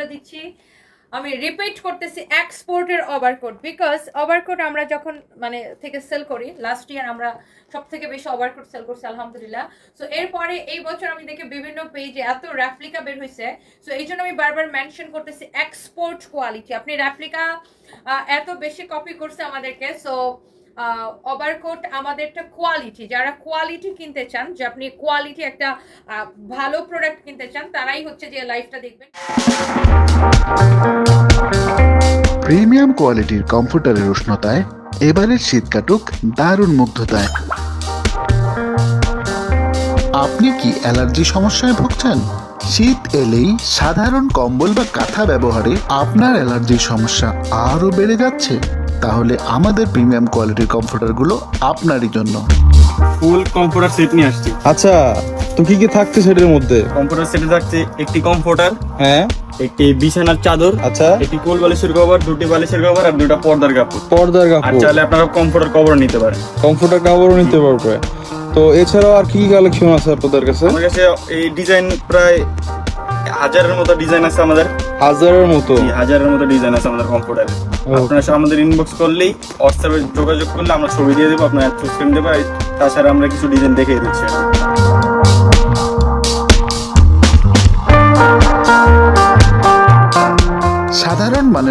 বলে দিচ্ছি। আমি রিপিট করতেছি এক্সপোর্টের ওভারকোট বিকজ ওভারকোট আমরা যখন মানে থেকে সেল করি লাস্ট ইয়ার আমরা সব থেকে বেশি ওভারকোট সেল করছি, আলহামদুলিল্লাহ। সো এরপরে এই বছর আমি দেখি বিভিন্ন পেজে এত র্যাপ্লিকা বের হয়েছে সো এই জন্য আমি বারবার মেনশন করতেছি এক্সপোর্ট কোয়ালিটি আপনি র্যাপ্লিকা এত বেশি কপি করছে আমাদেরকে। সো ওভারকোট আমাদেরটা কোয়ালিটি যারা কোয়ালিটি কিনতে চান, যে আপনি কোয়ালিটি একটা ভালো প্রোডাক্ট কিনতে চান, তারাই হচ্ছে যে লাইফটা দেখবেন। প্রিমিয়াম কোয়ালিটির কমফোর্টারের উষ্ণতায় এবারের শীত কাটুক দারুণ মুগ্ধতায়। আপনি কি অ্যালার্জি সমস্যায় ভুগছেন? শীত এলেই সাধারণ কম্বল বা কাঁথা ব্যবহারে আপনার অ্যালার্জির সমস্যা আরও বেড়ে যাচ্ছে। তাহলে আমাদের প্রিমিয়াম কোয়ালিটির কমফোর্টারগুলো আপনারই জন্য। ফুল কম্পিউটার সেট নিয়ে আসছি। আচ্ছা তো কি কি থাকছে সেটার মধ্যে? কম্পিউটার সেটে থাকছে একটি কম্পিউটার হ্যাঁ। একটি বিছানার চাদর আচ্ছা। একটি কোল বালিশের কভার দুটি বালিশের কভার আর দুটা পর্দার কাপড়। পর্দার আর কাপড়। চাইলে আপনারা কম্পিউটার কভার নিতে পারেন। কমফোর্টার কাপড়ও নিতে পারবে। তো এছাড়াও আর কি কি কালেকশন আছে আপনাদের কাছে? আমার কাছে এই ডিজাইন প্রায় হাজারের মতো ডিজাইন আছে আমাদের। হাজারের মতো? হাজারের মতো ডিজাইন আছে আমাদের কম্পিউটারে আপনারা সব আমাদের ইনবক্স করলেই হোয়াটসঅ্যাপে যোগাযোগ করলে আমরা ছবি দিয়ে দেবো আপনার চুজ করে নিতে পারেন তাছাড়া আমরা কিছু ডিজাইন দেখিয়ে দিচ্ছি।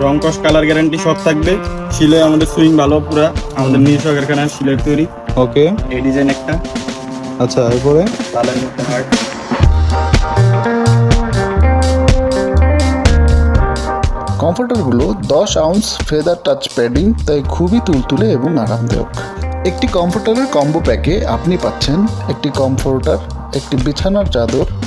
রং কস কালার গ্যারান্টি সব থাকবে। সিলাই আমাদের সুইং ভালো পুরা। আমাদের নিজস্ব কারখানায় সিলাই তৈরি। ওকে। এই ডিজাইন একটা। আচ্ছা এরপরে? লালের মধ্যে হার্ট কমফোর্টারগুলো দশ আউন্স ফেদার টাচ প্যাডিং তাই খুবই তুলতুলে এবং আরামদায়ক। একটি কমফোর্টারের কম্বো প্যাকে আপনি পাচ্ছেন একটি কমফোর্টার একটি বিছানার চাদর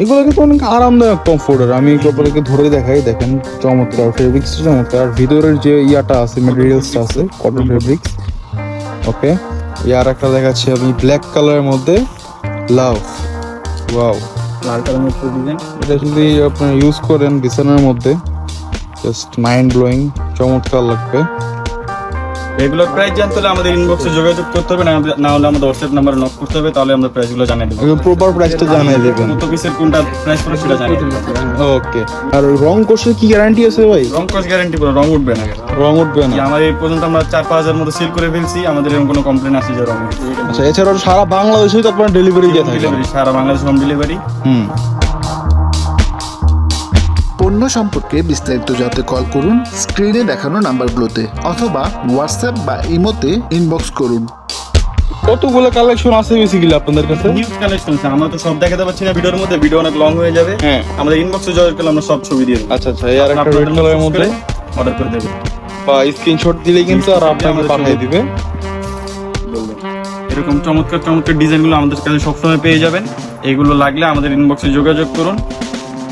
এগুলো কিন্তু অনেক আরামদায়ক কমফোর্টার আমি এগুলোকে ধরে দেখাই দেখেন চমৎকার ফেব্রিক্স চমৎকার। আর ভিতরের যে ইয়াটা আছে মেটেরিয়ালসটা আছে কটন ফেব্রিক্স ওকে ইয়ার একটা দেখাচ্ছি আমি ব্ল্যাক কালারের মধ্যে। লাভ ওয়াও মধ্যে ডিজাইন এটা যদি আপনারা ইউজ করেন বিছানার মধ্যে জাস্ট মাইন্ড ব্লোয়িং চমৎকার লাগবে। এগুলোর প্রাইস জানতে হলে আমাদের ইনবক্সে যোগাযোগ করতে হবে না হলে আমাদের হোয়াটসঅ্যাপ নাম্বারে নক করতে হবে তাহলে আমরা প্রাইসগুলো জানিয়ে দেবো। প্রপার প্রাইসটা জানিয়ে দেবেন। কত পিসের কোনটা প্রাইস পড়ে সেটা জানিয়ে দেবো। ওকে আর রং কোর্সের কি গ্যারান্টি আছে ভাই? রং কস গ্যারান্টি পুরো রং উঠবে না। রং উঠবে না। আমাদের এই পর্যন্ত আমরা চার পাঁচ হাজার মতো সেল করে ফেলছি আমাদের এরকম কোনো কমপ্লেন আসে যে রং আচ্ছা এছাড়াও সারা বাংলাদেশে তো আপনারা ডেলিভারি দিয়ে থাকেন। সারা বাংলাদেশ হোম ডেলিভারি হুম। পণ্য সম্পর্কে বিস্তারিত জানতে কল করুন স্ক্রিনে দেখানো নাম্বারগুলোতে অথবা হোয়াটসঅ্যাপ বা ইমোতে ইনবক্স করুন। কতগুলো কালেকশন আছে বেসিক্যালি আপনাদের কাছে? নিউজ কালেকশন আছে আমরা তো সব দেখাতে পাচ্ছি না ভিডিওর মধ্যে ভিডিও অনেক লং হয়ে যাবে। হ্যাঁ। আমাদের ইনবক্সে যোগাযোগ করলে আমরা সব ছবি দিয়ে দেবো। আচ্ছা আচ্ছা এই আর একটা রেড কালারের মধ্যে? অর্ডার করে দেবে বা স্ক্রিনশট দিলে কিন্তু আর আপনাকে পাঠিয়ে দিবে বলবেন। এরকম চমৎকার চমৎকার ডিজাইনগুলো আমাদের কাছে সবসময় পেয়ে যাবেন। এগুলো লাগলে আমাদের ইনবক্সে যোগাযোগ করুন।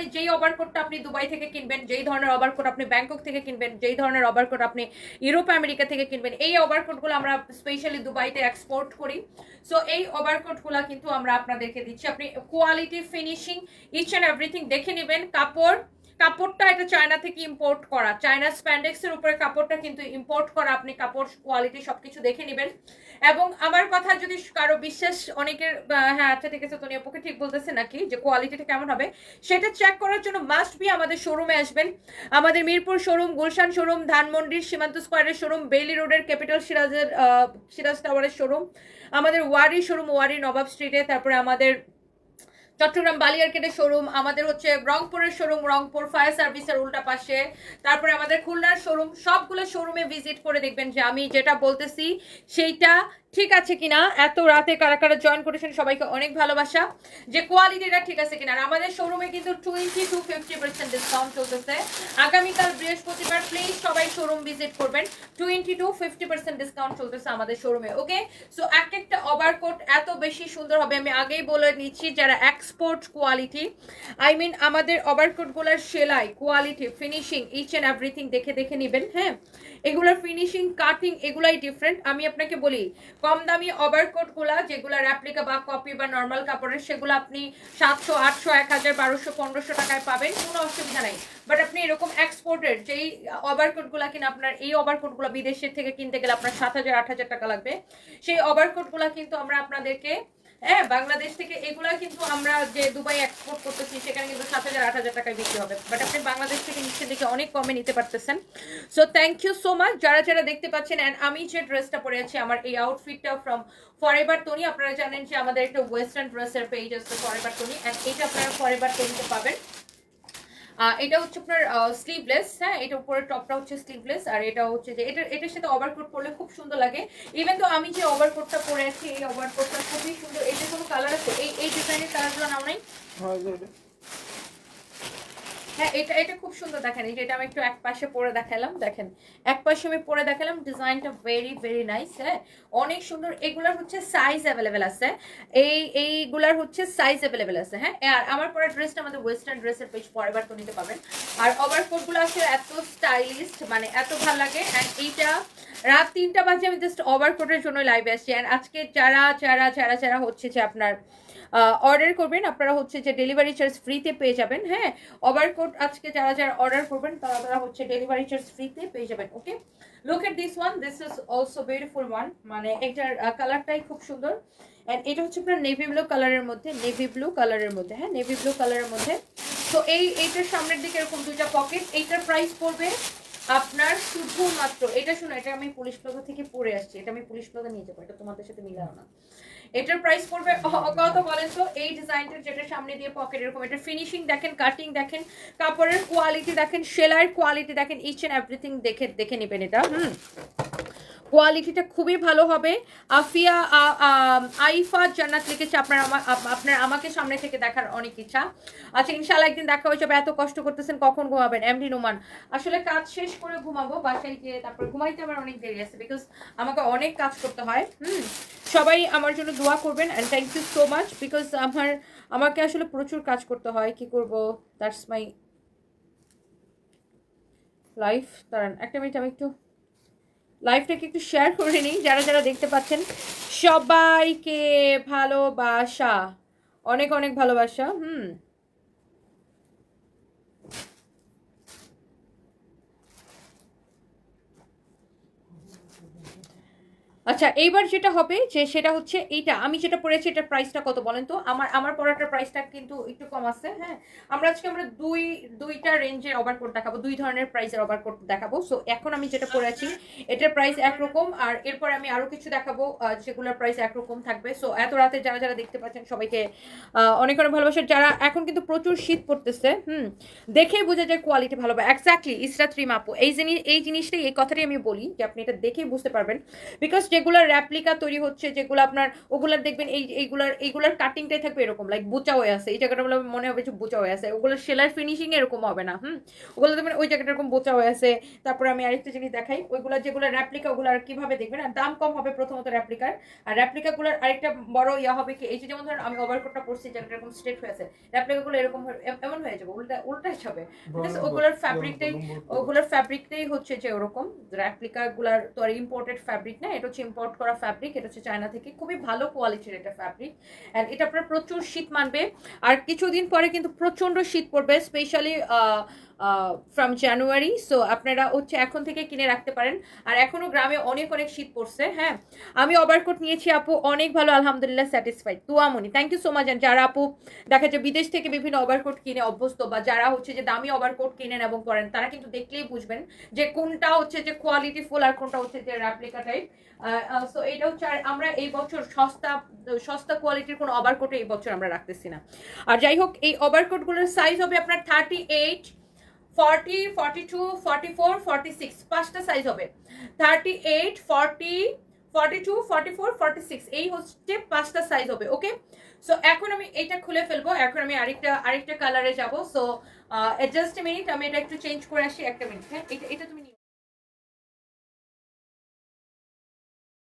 মানে যেই ওভারকোটটা আপনি দুবাই থেকে কিনবেন, যেই ধরনের ওভারকোট আপনি ব্যাংকক থেকে কিনবেন, যেই ধরনের ওভারকোট আপনি ইউরোপ আমেরিকা থেকে কিনবেন, এই ওভারকোটগুলো আমরা স্পেশালি দুবাইতে এক্সপোর্ট করি। সো এই ওভারকোটগুলো কিন্তু আমরা আপনাদেরকে দিচ্ছি। আপনি quality finishing each and everything দেখে নেবেন। কাপড় কাপড়টা এটা চায়না থেকে ইম্পোর্ট করা। চায়না স্প্যান্ডেক্স এর উপরে কাপড়টা কিন্তু ইম্পোর্ট করা। আপনি কাপড় কোয়ালিটি সবকিছু দেখে নেবেন। এবং আমার কথা যদি কারও বিশ্বাস অনেকের হ্যাঁ আচ্ছা ঠিক আছে তুমি আপুকে ঠিক বলতেছে নাকি যে কোয়ালিটিটা কেমন হবে, সেটা চেক করার জন্য মাস্ট বি আমাদের শোরুমে আসবেন। আমাদের মিরপুর শোরুম গুলশান শোরুম ধানমন্ডির সীমান্ত স্কোয়ারের শোরুম বেইলি রোডের ক্যাপিটাল সিরাজের সিরাজ টাওয়ারের শোরুম আমাদের ওয়ারি শোরুম ওয়ারি নবাব স্ট্রিটে তারপরে আমাদের চট্টগ্রাম বালিয়ারকেটের শোরুম, আমাদের হচ্ছে রংপুরের শোরুম, রংপুর ফায়ার সার্ভিসের উল্টা পাশে। তারপরে আমাদের খুলনার শোরুম, সবগুলো শোরুমে ভিজিট করে দেখবেন যে আমি যেটা বলতেছি, সেইটা ঠিক আছে কিনা? এত রাতে কারা কারা জয়েন করেছেন সবাইকে অনেক ভালোবাসা। যে কোয়ালিটিটা ঠিক আছে কিনা? আর আমাদের শোরুমে কিন্তু twenty to fifty percent discount চলতেছে। আগামীকাল বৃহস্পতিবার প্লিজ সবাই শোরুম ভিজিট করবেন। Twenty to fifty percent discount চলতেছে আমাদের শোরুমে ওকে সো এক একটা ওভারকোট এত বেশি সুন্দর হবে, আমি আগেই বলে নিচ্ছি, যারা এক্সপোর্ট কোয়ালিটি আই মিন আমাদের ওভারকোটগুলোর সেলাই quality finishing each and everything দেখে দেখে নেবেন হ্যাঁ? এগুলোর ফিনিশিং কাটিং এগুলাই ডিফারেন্ট আমি আপনাকে বলি কম দামি ওভারকোটগুলা যেগুলো র্যাপ্লিকা বা কপি বা নর্মাল কাপড়ের, সেগুলো আপনি সাতশো, আটশো, এক হাজার, বারোশো, পনেরোশো টাকায় পাবেন, কোনো অসুবিধা নাই। বাট আপনি এরকম এক্সপোর্টের যেই ওভারকোটগুলো কিনা আপনার, এই ওভারকোটগুলো বিদেশের থেকে কিনতে গেলে আপনার সাত হাজার, আট হাজার টাকা লাগবে। সেই ওভারকোটগুলো কিন্তু আমরা আপনাদেরকে হ্যাঁ বাংলাদেশ থেকে এগুলা কিন্তু আমরা যে দুবাই এক্সপোর্ট করতেছি, সেখানে কিন্তু সাত হাজার, আট হাজার টাকায় বিক্রি হবে। বাট আপনি বাংলাদেশ থেকে নিচ্ছে দেখে অনেক কমে নিতে পারতেছেন। So thank you so much যারা যারা দেখতে পাচ্ছেন অ্যান্ড আমি যে ড্রেসটা পরে আছি, আমার এই আউটফিটটা ফ্রম ফরএভার টোনি আপনারা জানেন যে আমাদের একটা ওয়েস্টার্ন ড্রেসের পেজ আছে ফরএভার টোনি অ্যান্ড এটা আপনারা ফরএভার টনিতে পাবেন। এটা হচ্ছে আপনার স্লিভলেস হ্যাঁ? এটা উপরে টপটা হচ্ছে স্লিভলেস আর এটা হচ্ছে যে, এটা, এটার সাথে ওভারকোট পরলে খুব সুন্দর লাগে। ইভেন তো আমি যে ওভারকোটটা পরে আছি, এই ওভারকোটটা খুবই সুন্দর। এটা কোনো কালার আছে? এই এই ডিজাইনের কালারগুলো নাও নাই? হ্যাঁ এটা এটা খুব সুন্দর দেখেন এটা আমি একটু এক পাশে পরে দেখালাম, দেখেন। এক পাশে আমি পরে দেখালাম, ডিজাইনটা ভেরি ভেরি নাইস হ্যাঁ। অনেক সুন্দর, এগুলার হচ্ছে সাইজ অ্যাভেলেবেল আছে। এই, এইগুলার হচ্ছে সাইজ অ্যাভেলেবেল আছে হ্যাঁ। আর আমার পরে ড্রেসটা আমাদের ওয়েস্টার্ন ড্রেসের পেজ পরের তো নিতে পাবেন আর ওভারকোটগুলো আসলে এত স্টাইলিস্ট মানে এত ভালো লাগে অ্যান্ড এইটা রাত তিনটা বাজে আমি জাস্ট ওভারকোটের জন্য লাইভে আসছি। অ্যান্ড আজকে যারা যারা যারা যারা হচ্ছে যে আপনার অর্ডার করবেন। আপনারা হচ্ছে যে ডেলিভারি চার্জ ফ্রিতে পেয়ে যাবেন হ্যাঁ? ওভার ওভারকোট আজকে যারা যারা অর্ডার করবেন, তারা তারা হচ্ছে ডেলিভারি চার্জ ফ্রিতে পেয়ে যাবেন okay look at this one this is also beautiful one মানে এটার কালারটাই খুব সুন্দর। অ্যান্ড এটা হচ্ছে আপনার নেভি ব্লু কালারের মধ্যে নেভি ব্লু কালারের মধ্যে হ্যাঁ? নেভি ব্লু কালারের মধ্যে। তো এই, এইটার সামনের দিকে এরকম দুইটা পকেট এইটার প্রাইস পড়বে আপনার শুধুমাত্র, এটা শুনো, এটা আমি পুলিশ প্লাজা থেকে পরে আসছি, এটা আমি পুলিশ প্লাজা নিয়ে যাব, এটা তোমাদের সাথে মিলাও না। এটার প্রাইস পড়বে কত বলেন তো, এই ডিজাইনটার যেটা সামনে দিয়ে পকেট এরকম, এটা ফিনিশিং দেখেন কাটিং দেখেন, কাপড়ের কোয়ালিটি দেখেন, সেলাইয়ের কোয়ালিটি দেখেন ইচ এন্ড এভরিথিং দেখে দেখে নেবেন এটা। হুম। কোয়ালিটিটা খুবই ভালো হবে। আফিয়া আইফা, জান্নাত লিখেছে আপনার আমা- আপ- আপনার আমাকে সামনে থেকে দেখার অনেক ইচ্ছা। আচ্ছা ইনশাল্লাহ একদিন দেখা হয়ে যাবে। এত কষ্ট করতেছেন, কখন ঘুমাবেন? এমডি নোমান। আসলে কাজ শেষ করে ঘুমাবো, বাসায় গিয়ে তারপর ঘুমাইতে আমার অনেক দেরি আছে বিকজ আমাকে অনেক কাজ করতে হয়। হুম, সবাই আমার জন্য দোয়া করবেন and thank you so much because আমার, আমাকে আসলে প্রচুর কাজ করতে হয়। কি করব? দ্যাটস মাই লাইফ দাঁড়ান, একটা মিনিট আমি একটু লাইভটাকে একটু শেয়ার করে নিই। যারা যারা দেখতে পাচ্ছেন, সবাইকে ভালোবাসা। অনেক অনেক ভালোবাসা, হুম। আচ্ছা এইবার যেটা হবে যে সেটা হচ্ছে এইটা, আমি যেটা পড়েছি এটার প্রাইসটা কত বলেন তো? আমার আমার পড়াটার প্রাইসটা কিন্তু একটু কম আছে হ্যাঁ? আমরা আজকে আমরা দুই, দুইটা রেঞ্জের ওভারকোট দেখাবো, দুই ধরনের প্রাইসের ওভারকোট দেখাবো। সো এখন আমি যেটা পড়েছি, এটার প্রাইস একরকম, আর এরপর আমি আরও কিছু দেখাবো যেগুলোর প্রাইস একরকম থাকবে। সো এত রাতে যারা যারা দেখতে পাচ্ছেন সবাইকে অনেক অনেক ভালোবাসা। যারা এখন কিন্তু প্রচুর শীত পড়তেছে, হুম, দেখেই বোঝা যায় কোয়ালিটি ভালো হবে। এক্স্যাক্টলি ইসরা ত্রিম আপু, এই জিনিস, এই জিনিসটাই, এই কথাটাই আমি বলি যে আপনি এটা দেখেই বুঝতে পারবেন। বিকজ যে যেগুলোর র্যাপ্লিকা তৈরি হচ্ছে যেগুলো আপনার ওগুলার দেখবেন এই এইগুলার এইগুলার কাটিংটাই থাকবে এরকম লাইক বোচা হয়ে আছে। এই জায়গাটা বলে মনে হবে যে বোচা হয়ে আছে। ওগুলোর সেলার ফিনিশিং এরকম হবে না হুম? ওগুলো দেখবেন ওই জায়গাটা এরকম বোচা হয়ে আছে। তারপরে আমি আরেকটা জিনিস দেখাই ওইগুলো যেগুলো র্যাপ্লিকা ওগুলো আর কীভাবে দেখবেন? আর দাম কম হবে প্রথমত র্যাপ্লিকার আর র্যাপ্লিকাগুলোর আরেকটা বড় ইয়া হবে কি এই যে যেমন ধরেন আমি ওভারকোটটা পরছি জায়গাটা এরকম স্ট্রেট হয়ে আছে। র্যাপ্লিকাগুলো এরকম এমন হয়ে যাবে উল্টা উল্টা হিসাবে ঠিক আছে? ওগুলোর ফ্যাব্রিকটাই ওগুলোর ফ্যাব্রিকটাই হচ্ছে যে ওরকম র্যাপ্লিকা গুলার তো আর ইম্পোর্টেড ফ্যাব্রিক না এটা হচ্ছে ইম্পোর্ট করা ফ্যাব্রিক এটা হচ্ছে চায়না থেকে, খুবই ভালো কোয়ালিটির এটা ফ্যাব্রিক অ্যান্ড এটা আপনার প্রচুর শীত মানবে। আর কিছুদিন পরে কিন্তু প্রচণ্ড শীত পড়বে স্পেশালি ফ্রম জানুয়ারি সো আপনারা হচ্ছে এখন থেকে কিনে রাখতে পারেন। আর এখনও গ্রামে অনেক অনেক শীত পড়ছে হ্যাঁ? আমি ওভারকোট নিয়েছি আপু, অনেক ভালো, আলহামদুলিল্লাহ satisfied Tuamoni thank you so much যারা আপু, দেখা যায় বিদেশ থেকে বিভিন্ন ওভারকোট কিনে অভ্যস্ত বা যারা হচ্ছে যে দামি ওভারকোট কিনেন এবং করেন, তারা কিন্তু দেখলেই বুঝবেন যে কোনটা হচ্ছে যে কোয়ালিটি ফুল আর কোনটা হচ্ছে যে র্যাপ্লিকা টাইপ সো এটা হচ্ছে, আর আমরা এই বছর সস্তা সস্তা কোয়ালিটির কোনো ওভারকোটে এই বছর আমরা রাখতেছি না। আর যাই হোক, এই ওভারকোটগুলোর সাইজ হবে আপনার thirty eight forty forty two forty four forty six পাঁচটা সাইজ হবে। Thirty eight forty forty two forty four forty six এই হচ্ছে পাঁচটা সাইজ হবে ওকে সো এখন আমি এটা খুলে ফেলব, এখন আমি আরেকটা আরেকটা কালারে যাব। সো জাস্ট মিনিট আমি এটা একটু চেঞ্জ করে আসি, একটা মিনিট হ্যাঁ? এটা এটা তুমি।